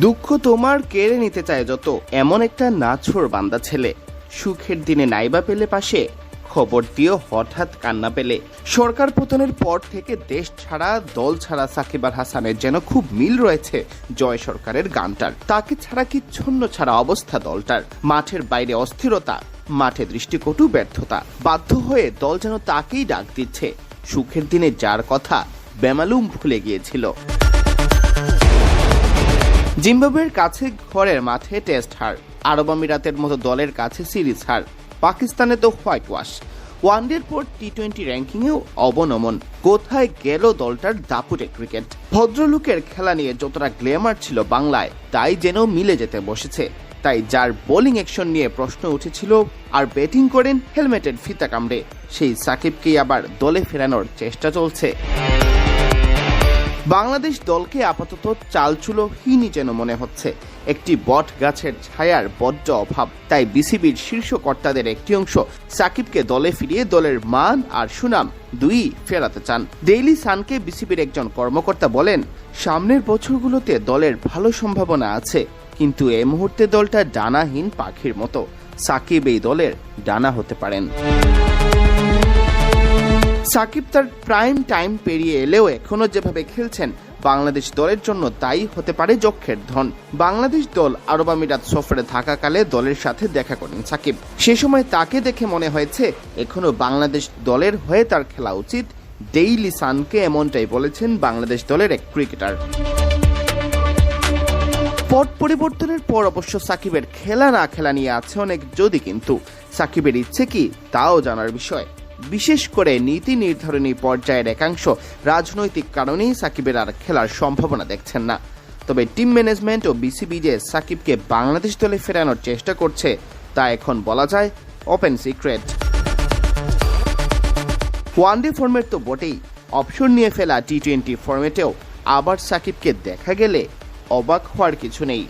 দুঃখ তোমার কেড়ে নিতে চায় যত। এমন একটা নাছোর বান্দা ছেলে। সুখের দিনে নাইবা পেলে পাশে, খবর দিয়েও হঠাৎ কান্না পেলে। সরকার পতনের পর থেকে দেশ ছাড়া, দল ছাড়া সাকিব হাসানের যেন খুব মিল রয়েছে জয় সরকারের গানটার। তাকে ছাড়া কি ছন্ন ছাড়া অবস্থা দলটার। মাঠের বাইরে অস্থিরতা, মাঠে দৃষ্টিকটু ব্যর্থতা। বাধ্য হয়ে দল যেন তাকেই ডাক দিচ্ছে। সুখের দিনে যার কথা বেমালুম ভুলে গিয়েছিল। জিম্বাবুয়ের কাছে ঘরের মাঠে টেস্ট হার, আরব আমিরাতের মতো দলের কাছে সিরিজ হার পাকিস্তানে তো হোয়াইট ওয়াশ। ওয়ানডের পর টি টোয়েন্টি র্যাঙ্কিংয়েও অবনমন, কোথায় গেল দলটার দাপুটে ক্রিকেট? ভদ্রলোকের খেলা নিয়ে যতটা গ্ল্যামার ছিল বাংলায়, তাই যেন মিলে যেতে বসেছে। তাই যার বোলিং অ্যাকশন নিয়ে প্রশ্ন উঠেছিল, আর ব্যাটিং করেন হেলমেটের ফিতা কামড়ে? সেই সাকিবকেই আবার দলে ফেরানোর চেষ্টা চলছে। বাংলাদেশ দলকে আপাতত চালচুলোহীনই যেন মনে হচ্ছে। একটি বট গাছের ছায়ার বড্ড অভাব, তাই বিসিবির শীর্ষ কর্তাদের একটি অংশ সাকিবকে দলে ফিরিয়ে দলের মান আর সুনাম দুই ফেরাতে চান। ডেইলি সানকে বিসিবির একজন কর্মকর্তা বলেন, সামনের বছরগুলোতে দলের ভালো সম্ভাবনা আছে, কিন্তু এই মুহূর্তে দলটা ডানাহীন পাখির মতো। সাকিব এই দলের ডানা হতে পারেন। সাকিব তার প্রাইম টাইম পেরিয়ে এলেও এখনও যেভাবে খেলছেন, বাংলাদেশ দলের জন্য তাই হতে পারে যক্ষের ধন। বাংলাদেশ দল আরব আমিরাত সফরে থাকাকালে দলের সাথে দেখা করেন সাকিব। সে সময় তাকে দেখে মনে হয়েছে, এখনও বাংলাদেশ দলের হয়ে তার খেলা উচিত। ডেইলি সানকে এমনটাই বলেছেন বাংলাদেশ দলের এক ক্রিকেটার। পট পরিবর্তনের পর অবশ্য সাকিবের খেলা না খেলা নিয়ে আছে অনেক যদি কিন্তু। সাকিবের ইচ্ছে কি, তাও জানার বিষয়। বিশেষ করে নীতি নির্ধারণী পর্যায়ের একাংশ রাজনৈতিক কারণেই সাকিবের আর খেলার সম্ভাবনা দেখছেন না। তবে টিম ম্যানেজমেন্ট ও বিসিবি যে সাকিবকে বাংলাদেশ দলে ফেরানোর চেষ্টা করছে, তা এখন বলা যায় ওপেন সিক্রেট। ওয়ানডে ফর্মেট তো বটেই, অপশন নিয়ে ফেলা টি টোয়েন্টি ফর্মেটেও আবার সাকিবকে দেখা গেলে অবাক হওয়ার কিছু নেই।